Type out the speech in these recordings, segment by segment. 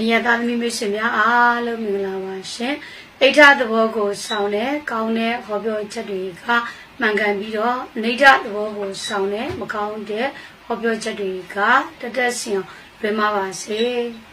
နည်းသားသမီးမိတ်ဆွေများအားလုံးမင်္ဂလာပါရှင်။အိဋ္ဌသဘောကိုဆောင်တဲ့ကောင်းတဲ့ဟောပြောချက်တွေကမှန်ကန်ပြီးတော့အနိဋ္ဌသဘောကိုဆောင်တဲ့မကောင်းတဲ့ဟောပြောချက်တွေကတသက်စင်လွယ်မှာပါစေ။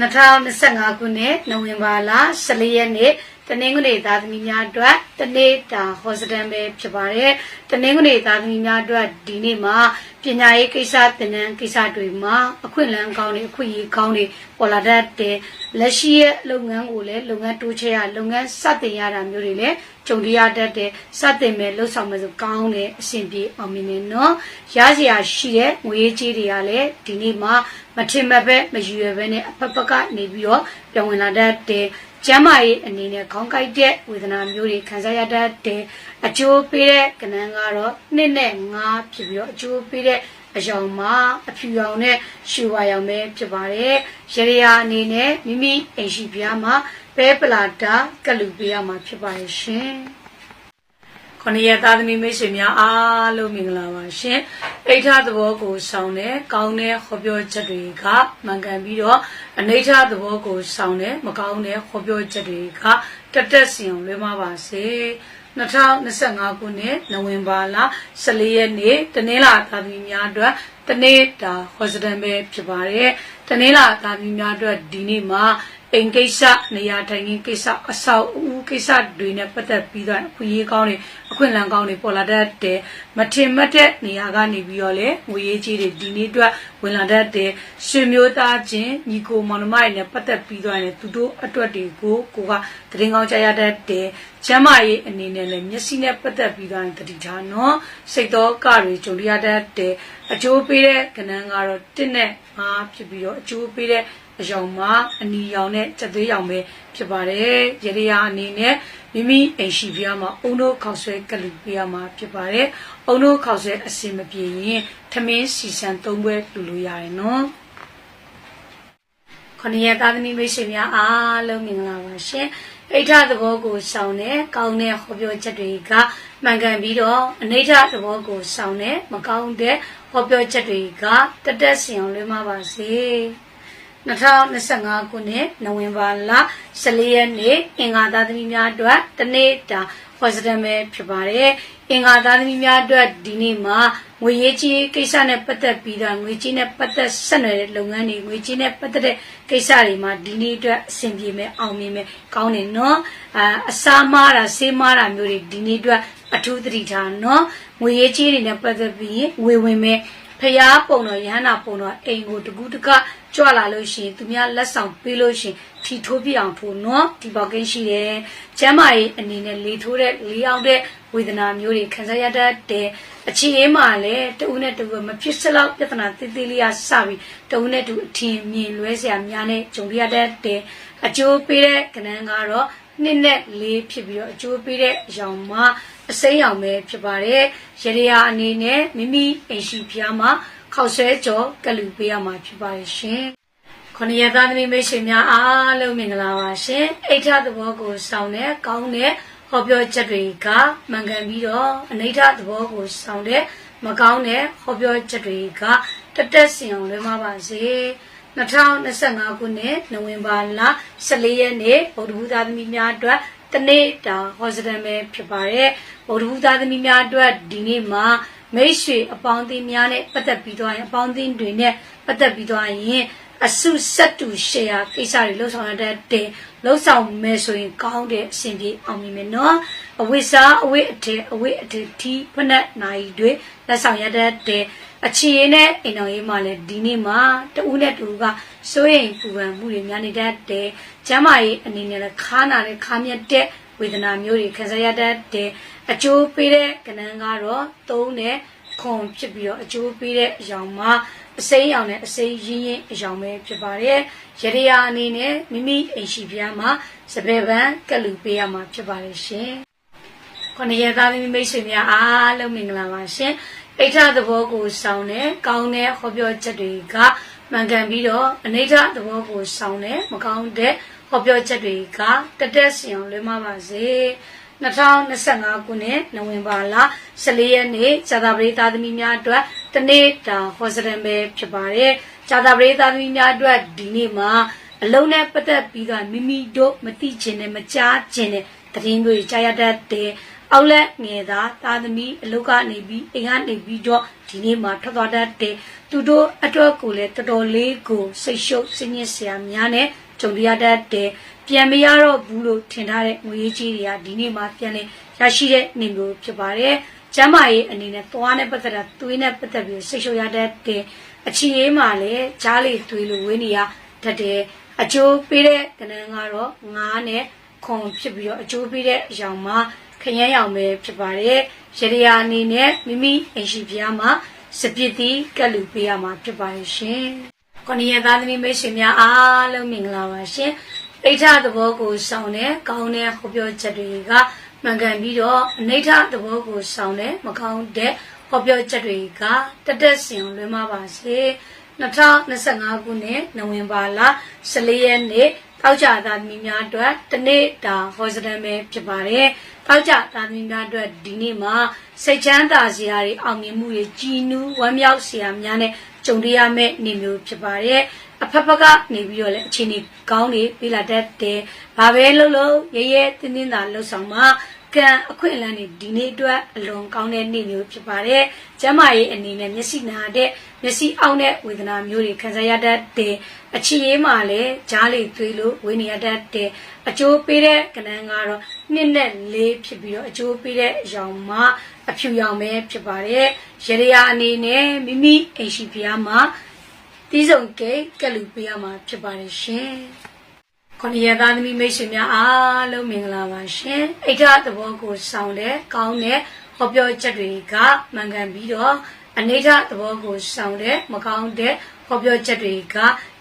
2025ခုနှစ်နိုဝင်ဘာလ14ရက်နေ့ တနင်္ဂနွေသားသမီးများအတွက်တနေ့တာဟောစတန်ပဲဖြစ်ပါတယ်။တနင်္ဂနွေသားသမီးများအတွက်ဒီနေ့မှာပညာရေးကိစ္စသင်တန်းကိစ္စတွေမှာအခွင့်အလမ်းကောင်းတွေအခွင့်အရေးကောင်းတွေပေါ်လာတတ်တဲ့လက်ရှိရဲ့လုပ်ငန်းကိုလည်းလုပ်ငန်းတိုးချဲ့ရလုပ်ငန်းစတင်ရတာမျိုးတွေလည်းကြုံရတတ်တဲ့စတင်မဲ့လှုပ်ဆောင်မဲ့ဆိုကောင်းတဲ့အဆင်ပြေအောင်မြင်နေနော်ရစရာရှိတဲ့ငွေကြေးတွေကလည်းဒီနေ့မှာမထင်မှတ်ပဲမရွယ်ပဲနဲ့အဖက်ဖက်ကနေပြီးတော့ပြောင်းဝင်လာတတ်တဲ့ ကျမ်းမာရေးအနေနဲ့ခေါင်းကိုက်တဲ့ဝေဒနာမျိုးတွေခံစားရတတ်တဲ့အကျိုးပေးတဲ့ကဏ္ဍကတော့နှစ်နဲ့ငါးဖြစ်ပြီးတော့အကျိုးပေးတဲ့အယောင်မှာအဖြူရောင်နဲ့ရှူဝါရောင်ပဲဖြစ်ပါတယ်။ရရအနေနဲ့မိမိအိမ်ရှိပြားမှာပဲပလာတာကလူပေးရမှာဖြစ်ပါရဲ့ရှင်။ခொနည်းသားသမီးမိတ်ဆွေများအားလုံးမင်္ဂလာပါရှင်။ အိဋ္ဌသဘောကိုဆောင်တဲ့ကောင်းတဲ့ဟောပြောချက်တွေကမှန်ကန်ပြီးတော့အနိဋ္ဌသဘောကိုဆောင်တဲ့မကောင်းတဲ့ဟောပြောချက်တွေကတက်တက်စီအောင်လွဲမှာပါစေ။2025ခုနှစ်နိုဝင်ဘာလ14ရက်နေ့တနင်္လာသားသမီးများအတွက်တနေ့တာဟောစတန်ပဲဖြစ်ပါတယ်။တနင်္လာသားသမီးများအတွက်ဒီနေ့မှာ အိမ်ကိစ္စနေရာထိုင်ခင်းကိစ္စအဆောက်အဦကိစ္စတွေနဲ့ပတ်သက်ပြီးတော့အခွင့်အရေးကောင်းတွေအခွင့်အလမ်းကောင်းတွေပေါ်လာတတ်တယ်မထင်မှတ်တဲ့နေရာကနေပြီးတော့လေငွေရေးကြီးတွေဒီနေ့အတွက်ဝင်လာတတ်တယ်ဆွေမျိုးသားချင်းညီကိုမောင်နှမတွေနဲ့ပတ်သက်ပြီးတော့လည်းသူတို့အတွက်တွေကိုကိုကတရင်ကောင်းကြရတတ်တယ်ကျမ်းမာရေးအနေနဲ့လည်းမျက်စိနဲ့ပတ်သက်ပြီးတော့တတိထားနော်စိတ်တော်ကတွေကြုံရတတ်တယ်အကျိုးပေးတဲ့ကဏ္ဍကတော့တစ်နဲ့ငါဖြစ်ပြီးတော့အကျိုးပေးတဲ့ အယောင်မှာအနီရောင်နဲ့စက်သွေးရောင်ပဲဖြစ်ပါတယ်ရရရာအနေနဲ့မိမိအိမ်ရှိပြားမှာအုံတို့ခောက်ဆွဲကလူပြားမှာဖြစ်ပါတယ်အုံတို့ခောက်ဆွဲအစင်မပြေရင်ထမင်းစီစံသုံးပွဲလူလို့ရတယ်နော်ခொနည်းသားသမီးမိတ်ဆွေများအားလုံးမင်္ဂလာပါရှင်အိဋ္ဌသဘောကိုဆောင်တဲ့ကောင်းတဲ့ဟောပြောချက်တွေကမှန်ကန်ပြီးတော့အနိဋ္ဌသဘောကိုဆောင်တဲ့မကောင်းတဲ့ဟောပြောချက်တွေကတတက်စီအောင်လွှဲမှာပါစေ။ 2025ခုနှစ်နိုဝင်ဘာလ14ရက်နေ့အင်္ဂါသားသမီးများအတွက်တနေ့တာဟောစတန်ပဲဖြစ်ပါတယ်။အင်္ဂါသားသမီးများအတွက်ဒီနေ့မှာငွေရေးကြီးကိစ္စနဲ့ပတ်သက်ပြီးတော့ငွေကြီးနဲ့ပတ်သက်ဆက်နွယ်တဲ့လုပ်ငန်းတွေငွေကြီးနဲ့ပတ်သက်တဲ့ကိစ္စတွေမှာဒီနေ့အတွက်အဆင်ပြေမယ်အောင်မြင်မယ်ကောင်းတယ်နော်။အာအစားမားတာဆေးမားတာမျိုးတွေဒီနေ့အတွက်အထူးသတိထားနော်။ငွေရေးကြီးတွေနဲ့ပတ်သက်ပြီးဝေဝင်မယ် ဖျားပုံတော်ရဟန္တာပုံတော်အိမ်ကိုတကူးတကကြွလာလို့ရှိရင်သူများလက်ဆောင်ပေးလို့ရှိရင်ထီထိုးပြအောင်ထိုးနော်ဒီပေါကင်းရှိတယ်ကျမ်းမာရေးအနေနဲ့လေထိုးတဲ့လေအောင်တဲ့ဝေဒနာမျိုးတွေခံစားရတတ်တယ်အခြေအေးမှာလည်းတဦးနဲ့တဦးမဖြစ်စလောက်ပြဿနာသေးသေးလေးရစပြီးတဦးနဲ့တူအထင်မြင်လွဲစရာများနဲ့ဂျုံရတတ်တယ်အကျိုးပေးတဲ့ကဏ္ဍကတော့နှစ်နဲ့လေးဖြစ်ပြီးတော့အကျိုးပေးတဲ့အယောင်မှာ အစိမ်းရောင်ပဲဖြစ်ပါတယ်ရရရာအနေနဲ့မိမိအိမ်ရှိဖျားမှာခောက်ဆွဲကြောကလူပေးရမှာဖြစ်ပါတယ်ရှင်ခொနရသားသမီးမိတ်ဆွေများအားလုံးမင်္ဂလာပါရှင်အိဋ္ဌသဘောကိုစောင့်တဲ့ကောင်းတဲ့ဟောပြောချက်တွေကမှန်ကန်ပြီးတော့အနိဋ္ဌသဘောကိုစောင့်တဲ့မကောင်းတဲ့ဟောပြောချက်တွေကတက်တက်စင်အောင်လွှဲမပါစေ2025ခုနှစ်နိုဝင်ဘာလ14ရက်နေ့ဗုဒ္ဓဘုရားသမီးများအတွက် တနေ့တာဟောစတန်ပဲဖြစ်ပါတယ်ဗုဒ္ဓဘုရားသမီးများအတွက်ဒီနေ့မှာမိတ်ဆွေအပေါင်းအသင်းများနဲ့ပတ်သက်ပြီးတော့ရင်အပေါင်းအသင်းတွေနဲ့ပတ်သက်ပြီးတော့ရင် အစုဆက်တူရှယ်ယာကိစ္စတွေလှုပ်ဆောင်ရတဲ့တဲ့လှုပ်ဆောင်မယ်ဆိုရင်ကောင်းတဲ့အဆင်ပြေအောင်မြင်မယ်နော်အဝိစားအဝိအထေအဝိအထေတီဖနက်နိုင်တွေလက်ဆောင်ရတဲ့တဲ့အခြေရနဲ့အိမ်တော်ရေးမှလည်းဒီနေ့မှာတဦးနဲ့တူကစိုးရိမ်ပူပန်မှုတွေများနေတတ်တယ်။ကျမ်းမာရေးအနေနဲ့လည်းခါနာတဲ့ခါမြက်တဲ့ဝေဒနာမျိုးတွေခံစားရတတ်တယ်။အကျိုးပေးတဲ့ကဏ္ဍကတော့သုံးတဲ့ခွန်ဖြစ်ပြီးတော့အကျိုးပေးတဲ့အယောင်မှာ အစိမ်းရောင်နဲ့အစိမ်းရင်းရင်းအယောင်ပဲဖြစ်ပါတယ်။ရရရာအနေနဲ့မိမိအိမ်ရှိပြားမှာစပယ်ပန်းကလူပေးရမှာဖြစ်ပါတယ်ရှင်။ခொနရသားမိမိတ်ဆွေများအားလုံးမင်္ဂလာပါရှင်။အိဋ္ဌသဘောကိုဆောင်တဲ့ကောင်းတဲ့ဟောပြောချက်တွေကမှန်ကန်ပြီးတော့အနိဋ္ဌသဘောကိုဆောင်တဲ့မကောင်းတဲ့ဟောပြောချက်တွေကတက်တက်စီအောင်လွှဲမပါစေ2025ခုနှစ်နိုဝင်ဘာလ14ရက်နေ့ဇာတာပရိသတ်သမီးများအတွက် တနေ့တာဟောစတန်ပဲဖြစ်ပါတယ်ဇာတာပရိသတ်သမီးများအတွက်ဒီနေ့မှာအလုံးနဲ့ပတ်သက်ပြီးကမိမိတို့မသိချင်တဲ့မကြားချင်တဲ့သတင်းတွေကြားရတတ်တဲ့အောက်လက်ငယ်သားသားသမီးအလုတ်ကနေပြီးအိမ်ကနေပြီးတော့ဒီနေ့မှာထွက်သွားတတ်တဲ့သူတို့အတွက်ကိုလည်းတော်တော်လေးကိုစိတ်ရှုပ်စိတ်ညစ်စရာများနဲ့ကြုံရတတ်တဲ့ပြန်မရတော့ဘူးလို့ထင်ထားတဲ့ငွေကြီးတွေကဒီနေ့မှာပြန်လည်ရရှိတဲ့နေမျိုးဖြစ်ပါတယ်။ ကျမ်းမာရေးအနေနဲ့သွားနဲ့ပတ်သက်တာသွေးနဲ့ပတ်သက်ပြီးစိတ်ရှုပ်ရတတ်တဲ့အချီရေးမှာလည်းကြားလေသွေးလိုဝင်းနေရတတ်တဲ့အကျိုးပေးတဲ့ကဏ္ဍကတော့ငါးနဲ့ခွန်ဖြစ်ပြီးတော့အကျိုးပေးတဲ့အရောင်မှာခရမ်းရောင်ပဲဖြစ်ပါတယ်။ရရယာအနေနဲ့မိမိအိမ်ရှိဖျားမှာစပစ်တီကတ်လူပေးရမှာဖြစ်ပါတယ်ရှင်။ခொနည်းရသားသမီးမိတ်ဆွေများအားလုံးမင်္ဂလာပါရှင်။အိဋ္ဌသဘောကိုစောင့်တဲ့ကောင်းတဲ့ဟောပြောချက်တွေက မှန်ကန်ပြီးတော့အနိဋ္ဌသဘောကိုစောင့်တဲ့မကောင်းတဲ့ဟောပြောချက်တွေကတတက်စင်လွင်မပါစေ2025ခုနှစ်နိုဝင်ဘာလ14ရက်နေ့တောက်ကြသားသမီးများအတွက်တနေ့တာဟောစတန်ပဲဖြစ်ပါတယ်တောက်ကြသားသမီးများအတွက်ဒီနေ့မှာစိတ်ချမ်းသာစရာတွေအောင်မြင်မှုတွေကြည်နူးဝမ်းမြောက်စရာများနဲ့ကြုံရမယ့်နေမျိုးဖြစ်ပါတယ် အဖက်ဖက်ကနေပြီးတော့လည်းအချိန်ကြီးကောင်းနေပြလာတတ်တယ်။ဘာပဲလုပ်လို့ရဲရဲတင်းတင်းသာလှုပ်ဆောင်မှကံအခွင့်အလမ်းတွေဒီနေ့အတွက်အလွန်ကောင်းတဲ့နေ့မျိုးဖြစ်ပါတယ်။ကျမ်းမာရေးအနေနဲ့မျက်စိနာတဲ့မျက်စိအောက်တဲ့ဝေဒနာမျိုးတွေခံစားရတတ်တယ်။အချီရေးမှာလည်းကြားလေသွေးလို့ဝေနေရတတ်တယ်။အကျိုးပေးတဲ့ကဏ္ဍကတော့နှစ်နဲ့လေးဖြစ်ပြီးတော့အကျိုးပေးတဲ့အရောင်မှာအဖြူရောင်ပဲဖြစ်ပါတယ်။ရရယာအနေနဲ့မိမိအိမ်ရှိဖျားမှာ တီးစုံကိတ်ကလူပေးရမှာဖြစ်ပါတယ်ရှင်။ခொနည်းသားသမီးမိတ်ဆွေများအားလုံးမင်္ဂလာပါရှင်။အိဋ္ဌသဘောကိုစောင့်တဲ့ကောင်းတဲ့ဟောပြောချက်တွေကမှန်ကန်ပြီးတော့အနိဋ္ဌသဘောကိုစောင့်တဲ့မကောင်းတဲ့ဟောပြောချက်တွေက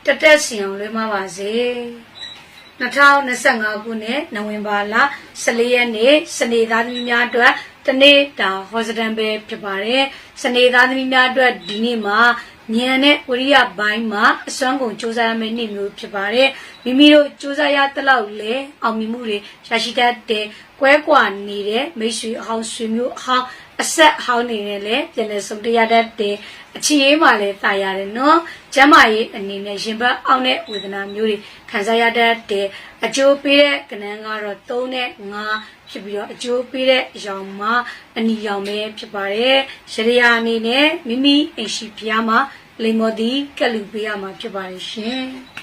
တတက်စီအောင်လွှဲမပါစေ။2025ခုနှစ်နိုဝင်ဘာလ14ရက်နေ့စနေသားသမီးများအတွက်တနေ့တာဟောစတန်ပဲဖြစ်ပါတယ်။စနေသားသမီးများအတွက်ဒီနေ့မှာ ဉာဏ်နဲ့ဝရိယဘိုင်းမှာအစွမ်းကုန်စူးစမ်းရမယ့်နေ့မျိုးဖြစ်ပါတယ်မိမိတို့စူးစမ်းရတဲ့လောက်လေအောင်မြင်မှုတွေရရှိတတ်တဲ့ကွဲကွာနေတဲ့မိတ်ဆွေအဟောင်းဆွေမျိုးအဟောင်း အဆက်အဟောင်းနေနဲ့လည်းပြန်လည်ဆုံတရားတတ်တဲ့အချီရေးမှလည်းတာရတယ်နော်ကျမ်းမာရေးအနေနဲ့ရင်ဘတ်အောက်တဲ့ဝေဒနာမျိုးတွေခံစားရတတ်တဲ့အကျိုးပေးတဲ့ကဏ္ဍကတော့3နဲ့5ဖြစ်ပြီးတော့အကျိုးပေးတဲ့အရောင်မှာအနီရောင်ပဲဖြစ်ပါတယ်။ရရအနေနဲ့မိမိအိမ်ရှိဖျားမှာလိမ္မော်သည်ကက်လူပေးရမှာဖြစ်ပါတယ်ရှင်။